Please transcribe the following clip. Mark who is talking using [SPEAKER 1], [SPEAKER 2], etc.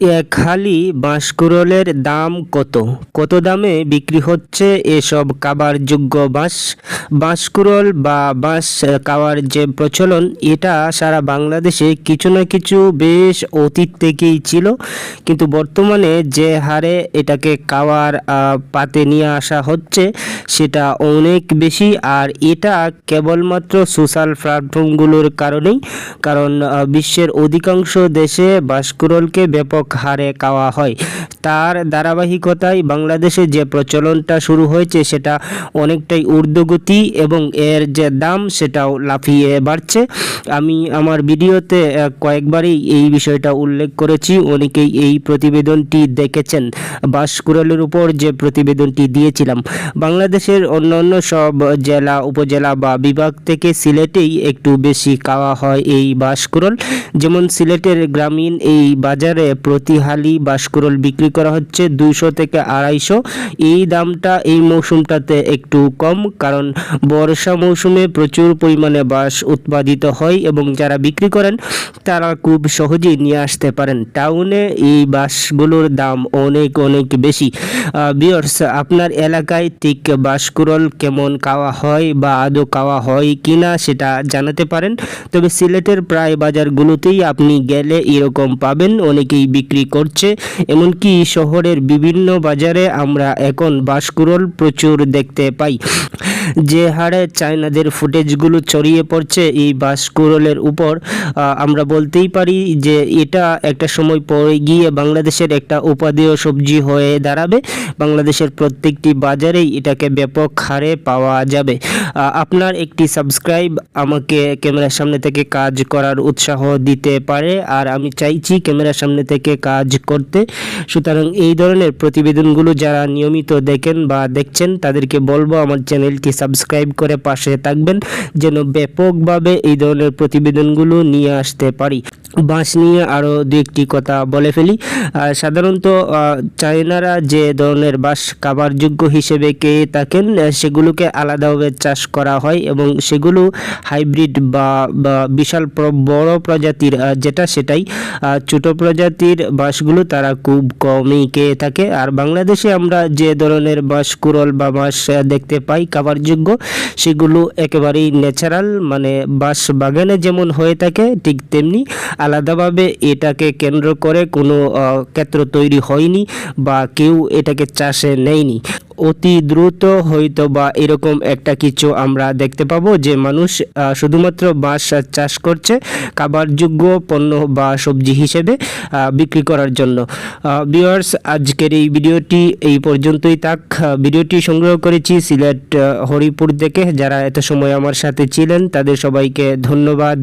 [SPEAKER 1] এক হালি বাঁশকুড়োলের দাম কত? কত দামে বিক্রি হচ্ছে এসব খাবার যোগ্য বাঁশ? বাঁশকুড়োল বা বাঁশ খাওয়ার যে প্রচলন এটা সারা বাংলাদেশে কিছু না কিছু বেশ অতীত থেকেই ছিল। কিন্তু বর্তমানে যে হারে এটাকে খাওয়ার আহ, পাতে নিয়ে আসা হচ্ছে সেটা অনেক বেশি। আর এটা কেবলমাত্র সোশ্যাল প্ল্যাটফর্মগুলোর কারণেই। কারণ বিশ্বের অধিকাংশ দেশে বাঁশকুড়োলকে ব্যাপক হারে খাওয়া হয়। তার ধারাবাহিকতায় বাংলাদেশে যে প্রচলনটা শুরু হয়েছে, সেটা অনেকটাই ঊর্ধ্বগতি এবং এর যে দাম, সেটাও লাফিয়ে বাড়ছে। আমি আমার ভিডিওতে কয়েকবারই এই বিষয়টা উল্লেখ করেছি। অনেকেই এই প্রতিবেদনটি দেখেছেন। বাঁশকুড়ালের উপর যে প্রতিবেদনটি দিয়েছিলাম। বাংলাদেশের অন্যান্য সব জেলা, উপজেলা বা বিভাগ থেকে সিলেটেই একটু বেশি খাওয়া হয় এই বাঁশকুড়ল। যেমন সিলেটের গ্রামীণ এই বাজারে প্রতি হালি বিক্রি করা হচ্ছে দুইশো থেকে আড়াইশো। এই দামটা, এই মৌসুমটাতে একটু কম, কারণ বর্ষা মৌসুমে প্রচুর পরিমাণে বাঁশ উৎপাদিত হয় এবং যারা বিক্রি করেন, তারা খুব সহজেই নিয়ে আসতে পারেন। টাউনে এই বাঁশগুলোর দাম অনেক অনেক বেশি। বিয়ার্স আপনার এলাকায় ঠিক বাঁশকুড়ল কেমন খাওয়া হয় বা আদৌ খাওয়া হয় কিনা সেটা জানাতে পারেন। তবে সিলেটের প্রায় বাজারগুলোতেই আপনি গেলে এরকম পাবেন, অনেকেই বিক্রি করছে। এমনকি শহরের বিভিন্ন বাজারে আমরা এখন বাঁশকুড়ল প্রচুর দেখতে পাই। যে হারে চায়নাদের ফুটেজগুলো ছড়িয়ে পড়ছে এই বাঁশকুড়লের উপর আমরা বলতেই পারি যে এটা একটা সময় পরে গিয়ে বাংলাদেশের একটা উপাদেয় সবজি হয়ে দাঁড়াবে। বাংলাদেশের প্রত্যেকটি বাজারেই এটাকে ব্যাপক হারে পাওয়া যাবে। আপনার একটি সাবস্ক্রাইব আমাকে ক্যামেরার সামনে থেকে কাজ করার উৎসাহ দিতে পারে। আর আমি চাইছি ক্যামেরার সামনে থেকে কাজ করতে। সুতরাং এই ধরনের প্রতিবেদনগুলো যারা নিয়মিত দেখেন বা দেখছেন, তাদেরকে বলব আমার চ্যানেলটি সাবস্ক্রাইব করে পাশে থাকবেন, যেন ব্যাপকভাবে এই ধরনের প্রতিবেদনগুলো নিয়ে আসতে পারি। বাঁশ নিয়ে আরও দু একটি কথা বলে ফেলি। সাধারণত চায়নারা যে ধরনের বাঁশ খাবার যোগ্য হিসেবে কে থাকেন সেগুলোকে আলাদাভাবে চাষ করা হয় এবং সেগুলো হাইব্রিড বা বিশাল বড় প্রজাতির যেটা সেটাই ছোট প্রজাতির বাঁশগুলো তারা খুব কমই খেয়ে থাকে। আর বাংলাদেশে আমরা যে ধরনের বাঁশ, কুড়ল বা বাঁশ দেখতে পাই খাবার যোগ্য সেগুলো একেবারেই ন্যাচারাল মানে বাঁশ বাগানে যেমন হয়ে থাকে, ঠিক তেমনি আলাদাভাবে এটাকে কেন্দ্র করে কোনো ক্ষেত্র তৈরি হয়নি বা কেউ এটাকে চাষে নেয়নি। অতি দ্রুত হয়তো বা এরকম একটা কিছু আমরা দেখতে পাবো যে মানুষ শুধুমাত্র বাঁশ চাষ করছে খাবারযোগ্য পণ্য বা সবজি হিসেবে বিক্রি করার জন্য। ভিউয়ার্স আজকের এই ভিডিওটি এই পর্যন্তই আহ, ভিডিওটি সংগ্রহ করেছি সিলেট হরিপুর থেকে। যারা এত সময় আমার সাথে ছিলেন তাদের সবাইকে ধন্যবাদ।